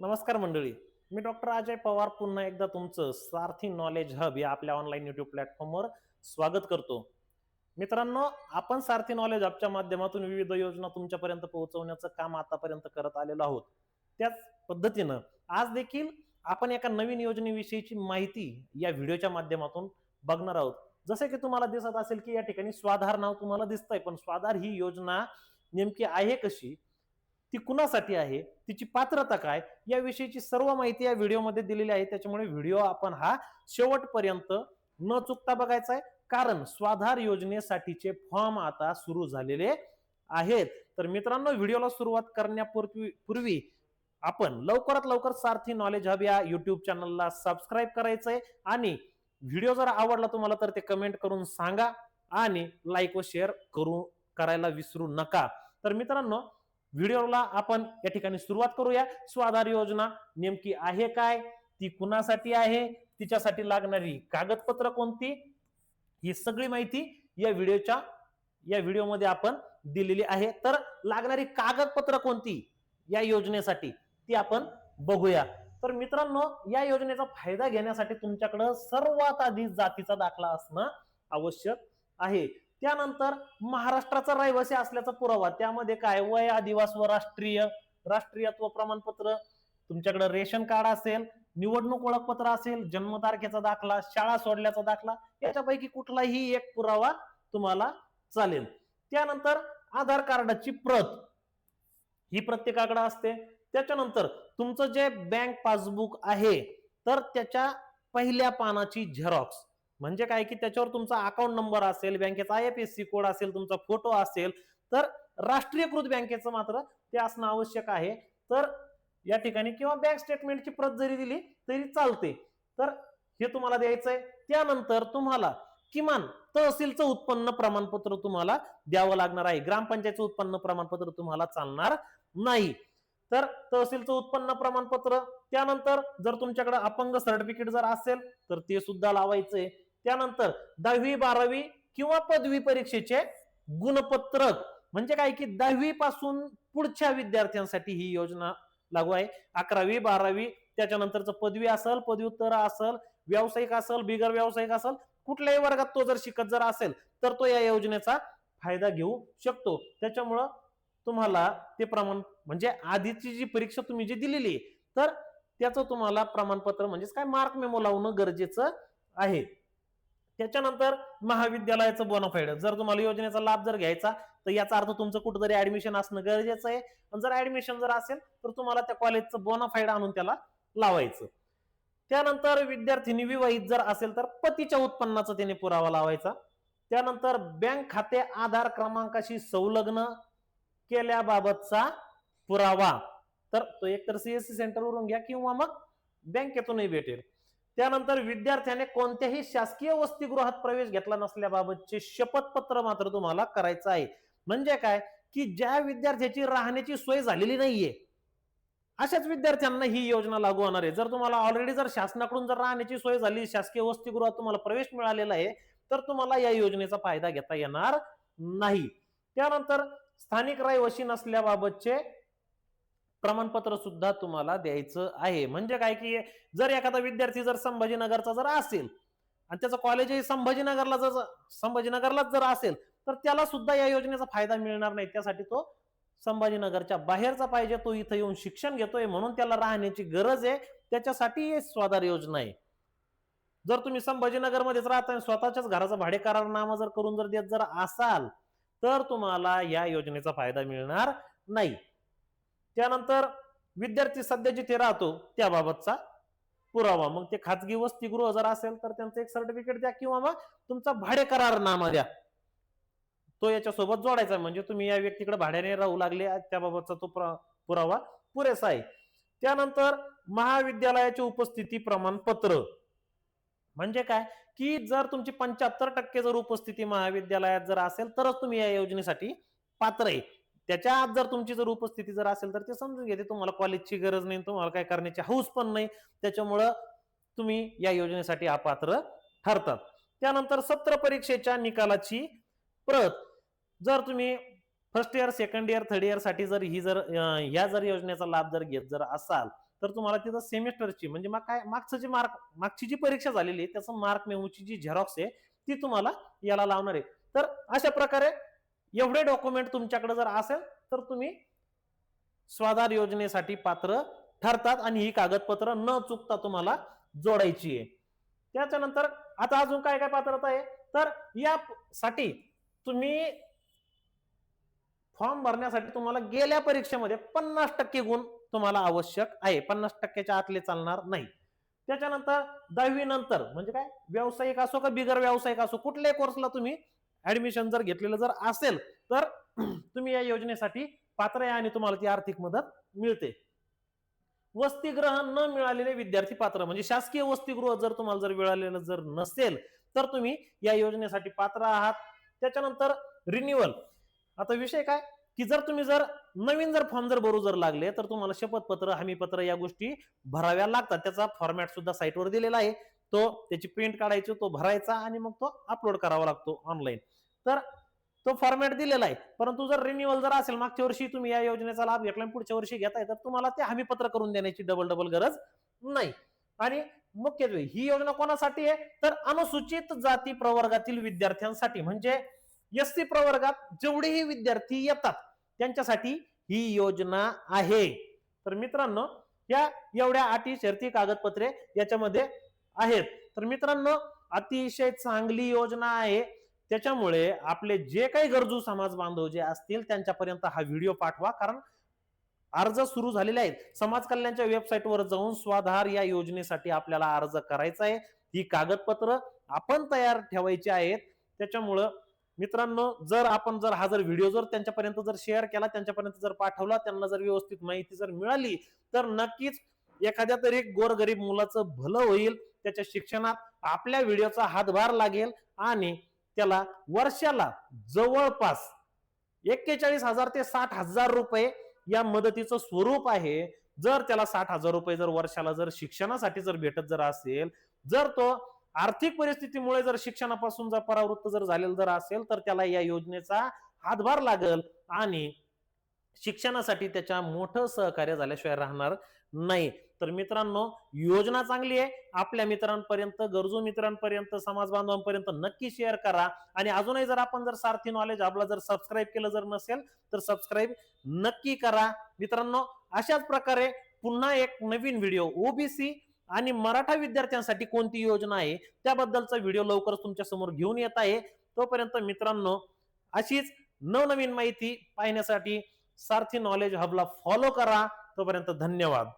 नमस्कार मंडळी. मी डॉक्टर अजय पवार पुन्हा एकदा तुमचं सारथी नॉलेज हब या आपल्या ऑनलाईन युट्यूब प्लॅटफॉर्मवर स्वागत करतो. मित्रांनो आपण सारथी नॉलेज हबच्या माध्यमातून विविध योजना तुमच्यापर्यंत पोहोचवण्याचं काम आतापर्यंत करत आलेलो आहोत. त्याच पद्धतीनं आज देखील आपण एका नवीन योजनेविषयीची माहिती या व्हिडिओच्या माध्यमातून बघणार आहोत. जसे की तुम्हाला दिसत असेल की या ठिकाणी स्वाधार नाव तुम्हाला दिसतंय पण स्वाधार ही योजना नेमकी आहे कशी? ती कुणासाठी आहे? तिची पात्रता काय? याविषयीची सर्व माहिती या व्हिडिओमध्ये दिलेली आहे. त्याच्यामुळे व्हिडिओ आपण हा शेवटपर्यंत न चुकता बघायचा आहे. कारण स्वाधार योजनेसाठीचे फॉर्म आता सुरू झालेले आहेत. तर मित्रांनो व्हिडिओला सुरुवात करण्यापूर्वी पूर्वी आपण लवकरात लवकर सारथी नॉलेज हब या युट्यूब चॅनलला सबस्क्राईब करायचंय. आणि व्हिडिओ जर आवडला तुम्हाला तर ते कमेंट करून सांगा आणि लाईक व शेअर करू करायला विसरू नका. तर मित्रांनो व्हिडिओला आपण या ठिकाणी सुरुवात करूया. स्वाधार योजना नेमकी आहे काय? ती कुणासाठी आहे? तिच्यासाठी लागणारी कागदपत्र कोणती? ही सगळी माहिती या व्हिडिओच्या या व्हिडिओमध्ये आपण दिलेली आहे. तर लागणारी कागदपत्र कोणती या योजनेसाठी ती आपण बघूया. तर मित्रांनो या योजनेचा फायदा घेण्यासाठी तुमच्याकडं सर्वात आधी जातीचा दाखला असणं आवश्यक आहे. त्यानंतर महाराष्ट्राचा रहिवासी असल्याचा पुरावा. त्यामध्ये काय? वय आदिवास व राष्ट्रीय राष्ट्रीयत्व प्रमाणपत्र तुमच्याकडे रेशन कार्ड असेल निवडणूक ओळखपत्र असेल जन्मतारखेचा दाखला शाळा सोडल्याचा दाखला याच्यापैकी कुठलाही एक पुरावा तुम्हाला चालेल. त्यानंतर आधार कार्डाची प्रत. ही प्रत्येकाकडे असते. त्याच्यानंतर तुमचं जे बँक पासबुक आहे तर त्याच्या पहिल्या पानाची झेरॉक्स. म्हणजे काय की त्याच्यावर तुमचा अकाउंट नंबर असेल बँकेचा I F S C code असेल तुमचा फोटो असेल तर राष्ट्रीयकृत बँकेचं मात्र ते असणं आवश्यक आहे. तर या ठिकाणी किंवा बँक स्टेटमेंटची प्रत जरी दिली तरी चालते. तर हे तुम्हाला द्यायचंय. त्यानंतर तुम्हाला किमान तहसीलचं उत्पन्न प्रमाणपत्र तुम्हाला द्यावं लागणार आहे. ग्रामपंचायतचं उत्पन्न प्रमाणपत्र तुम्हाला चालणार नाही. तर तहसीलचं उत्पन्न प्रमाणपत्र त्यानंतर जर तुमच्याकडे अपंग सर्टिफिकेट जर असेल तर ते सुद्धा लावायचंय. त्यानंतर दहावी बारावी किंवा पदवी परीक्षेचे गुणपत्रक. म्हणजे काय की दहावी पासून पुढच्या विद्यार्थ्यांसाठी ही योजना लागू आहे. अकरावी बारावी त्याच्यानंतरचं पदवी असेल पदव्युत्तर असेल व्यावसायिक असेल बिगर व्यावसायिक असेल कुठल्याही वर्गात तो जर शिकत जर असेल तर तो या योजनेचा फायदा घेऊ शकतो. त्याच्यामुळं तुम्हाला ते प्रमाण म्हणजे आधीची जी परीक्षा तुम्ही जी दिलेली आहे तर त्याचं तुम्हाला प्रमाणपत्र म्हणजेच काय मार्क मेमो लावणं गरजेचं आहे. त्याच्यानंतर महाविद्यालयाचं बोनाफाईड जर तुम्हाला योजनेचा लाभ जर घ्यायचा तर याचा अर्थ तुमचं कुठेतरी ऍडमिशन असणं गरजेचं आहे. आणि जर ऍडमिशन जर असेल तर तुम्हाला त्या कॉलेजचं बोनाफाईड आणून त्याला लावायचं. त्यानंतर विद्यार्थीनी विवाहित जर असेल तर पतीच्या उत्पन्नाचा त्याने पुरावा लावायचा. त्यानंतर बँक खाते आधार क्रमांकाशी संलग्न केल्याबाबतचा पुरावा. तर तो एकतर सीएससी सेंटरवरून घ्या किंवा मग बँकेतूनही भेटेल. त्यानंतर विद्यार्थ्याने कोणत्याही शासकीय वसतिगृहात प्रवेश घेतला नसल्याबाबतचे शपथपत्र मात्र तुम्हाला करायचं आहे. म्हणजे काय? की ज्या विद्यार्थ्याची राहण्याची सोय झालेली नाहीये अशाच विद्यार्थ्यांना ही योजना लागू होणार आहे. जर तुम्हाला ऑलरेडी जर शासनाकडून जर राहण्याची सोय झाली शासकीय वसतिगृहात तुम्हाला प्रवेश मिळालेला आहे तर तुम्हाला या योजनेचा फायदा घेता येणार नाही. त्यानंतर स्थानिक रहिवासी नसल्याबाबतचे प्रमाणपत्र सुद्धा तुम्हाला द्यायचं आहे. म्हणजे काय की जर एखादा विद्यार्थी जर संभाजीनगरचा जर असेल आणि त्याचं कॉलेजही संभाजीनगरला जर संभाजीनगरलाच जर असेल तर त्याला सुद्धा या योजनेचा फायदा मिळणार नाही. त्यासाठी तो संभाजीनगरच्या बाहेरचा पाहिजे तो इथं येऊन शिक्षण घेतोय म्हणून त्याला राहण्याची गरज आहे. त्याच्यासाठी स्वाधार योजना आहे. जर तुम्ही संभाजीनगरमध्येच राहताय स्वतःच्याच घराचा भाडे करारनामा जर करून जर देत जर असाल तर तुम्हाला या योजनेचा फायदा मिळणार नाही. त्यानंतर विद्यार्थी सध्या जिथे राहतो त्याबाबतचा पुरावा. मग ते खाजगी वसतिगृह जर असेल तर त्यांचं एक सर्टिफिकेट द्या किंवा मग तुमचा भाडे करारनामा द्या. तो याच्यासोबत जोडायचा आहे. म्हणजे तुम्ही या व्यक्तीकडे भाड्याने राहू लागले त्याबाबतचा तो पुरावा पुरेसा आहे. त्यानंतर महाविद्यालयाचे उपस्थिती प्रमाणपत्र. म्हणजे काय? की जर तुमची पंच्याहत्तर टक्के जर उपस्थिती महाविद्यालयात जर असेल तरच तुम्ही या योजनेसाठी पात्र आहे. त्याच्या आत जर तुमची जर उपस्थिती जर असेल तर ते समजून घेते. तुम्हाला कॉलेजची गरज नाही तुम्हाला काय करण्याची हौस पण नाही. त्याच्यामुळं तुम्ही या योजनेसाठी अपात्र ठरतात. त्यानंतर सत्र परीक्षेच्या निकालाची प्रत. जर तुम्ही first year second year third इयरसाठी जर ही जर या ह्या जर योजनेचा लाभ जर घेत जर असाल तर तुम्हाला तिथं सेमिस्टरची म्हणजे मग काय मागचं जे मार्क मागची जी परीक्षा झालेली आहे त्याचं मार्क मेमोची जी झेरॉक्स आहे ती तुम्हाला याला लावणार आहे. तर अशा प्रकारे एवढे डॉक्युमेंट तुमच्याकडे जर असेल तर तुम्ही स्वाधार योजनेसाठी पात्र ठरतात आणि ही कागदपत्र न चुकता तुम्हाला जोडायची आहे. त्याच्यानंतर आता अजून काय काय पात्रता आहे? तर यासाठी तुम्ही फॉर्म भरण्यासाठी तुम्हाला गेल्या परीक्षेमध्ये पन्नास टक्के गुण तुम्हाला आवश्यक आहे. पन्नास टक्क्याच्या आतले चालणार नाही. त्याच्यानंतर दहावी नंतर म्हणजे काय? व्यावसायिक असो का बिगर व्यावसायिक असो कुठल्याही कोर्सला तुम्ही ऍडमिशन जर घेतलेलं जर असेल तर तुम्ही या योजनेसाठी पात्र आहे आणि तुम्हाला ती आर्थिक मदत मिळते. वसतिग्रह न मिळालेले विद्यार्थी पात्र म्हणजे शासकीय वसतिगृह जर तुम्हाला जर मिळालेलं जर नसेल तर तुम्ही या योजनेसाठी पात्र आहात. त्याच्यानंतर रिन्युअल आता विषय काय? की जर तुम्ही जर नवीन जर फॉर्म जर भरू जर लागले तर तुम्हाला शपथपत्र हमीपत्र या गोष्टी भराव्या लागतात. त्याचा फॉर्मॅट सुद्धा साईटवर दिलेला आहे. तो त्याची प्रिंट काढायची तो भरायचा आणि मग तो अपलोड करावा लागतो ऑनलाईन तर तो फॉर्मॅट दिलेला आहे. परंतु जर रिन्युअल जर असेल मागच्या वर्षी तुम्ही या योजनेचा लाभ घेतला आणि पुढच्या वर्षी घेताय तर तुम्हाला ते हमीपत्र करून देण्याची डबल डबल गरज नाही. आणि मुख्यत्वे ही योजना कोणासाठी आहे? तर अनुसूचित जाती प्रवर्गातील विद्यार्थ्यांसाठी. म्हणजे एस सी प्रवर्गात जेवढेही विद्यार्थी येतात त्यांच्यासाठी ही योजना आहे. तर मित्रांनो या एवढ्या अटी शर्ती कागदपत्रे याच्यामध्ये आहेत. तर मित्रांनो अतिशय चांगली योजना आहे. त्याच्यामुळे आपले जे काही गरजू समाज बांधव जे असतील त्यांच्यापर्यंत हा व्हिडिओ पाठवा. कारण अर्ज सुरू झालेले आहेत. समाज कल्याणच्या वेबसाईटवर जाऊन स्वाधार या योजनेसाठी आपल्याला अर्ज करायचा आहे. ही कागदपत्र आपण तयार ठेवायची आहेत. त्याच्यामुळं मित्रांनो जर आपण जर हा जर व्हिडिओ जर त्यांच्यापर्यंत जर शेअर केला त्यांच्यापर्यंत जर पाठवला त्यांना जर व्यवस्थित माहिती जर मिळाली तर नक्कीच एखाद्या तरी गोरगरीब मुलाचं भलं होईल. त्याच्या शिक्षणात आपल्या व्हिडिओचा हातभार लागेल आणि त्याला वर्षाला जवळपास एक्केचाळीस हजार ते साठ हजार रुपये या मदतीचं स्वरूप आहे. जर त्याला साठ हजार रुपये जर वर्षाला जर शिक्षणासाठी जर भेटत जर असेल जर तो आर्थिक परिस्थितीमुळे जर शिक्षणापासून जर परावृत्त जर झालेला जर असेल तर त्याला या योजनेचा हातभार लागल आणि शिक्षणासाठी त्याच्या मोठं सहकार्य झाल्याशिवाय राहणार नाही. तर मित्रांनो योजना चांगली आहे. आपल्या मित्रांपर्यंत गरजू मित्रांपर्यंत समाज बांधवांपर्यंत नक्की शेअर करा. आणि अजूनही जर आपण जर सारथी नॉलेज आपला जर सबस्क्राईब केलं जर नसेल तर सबस्क्राईब नक्की करा. मित्रांनो अशाच प्रकारे पुन्हा एक नवीन व्हिडिओ ओबीसी आणि मराठा विद्यार्थ्यांसाठी कोणती योजना आहे त्याबद्दलचा व्हिडिओ लवकरच तुमच्यासमोर घेऊन येत आहे. तोपर्यंत मित्रांनो अशीच नवनवीन माहिती पाहण्यासाठी सारथी नॉलेज हबला फॉलो करा. तोपर्यंत धन्यवाद.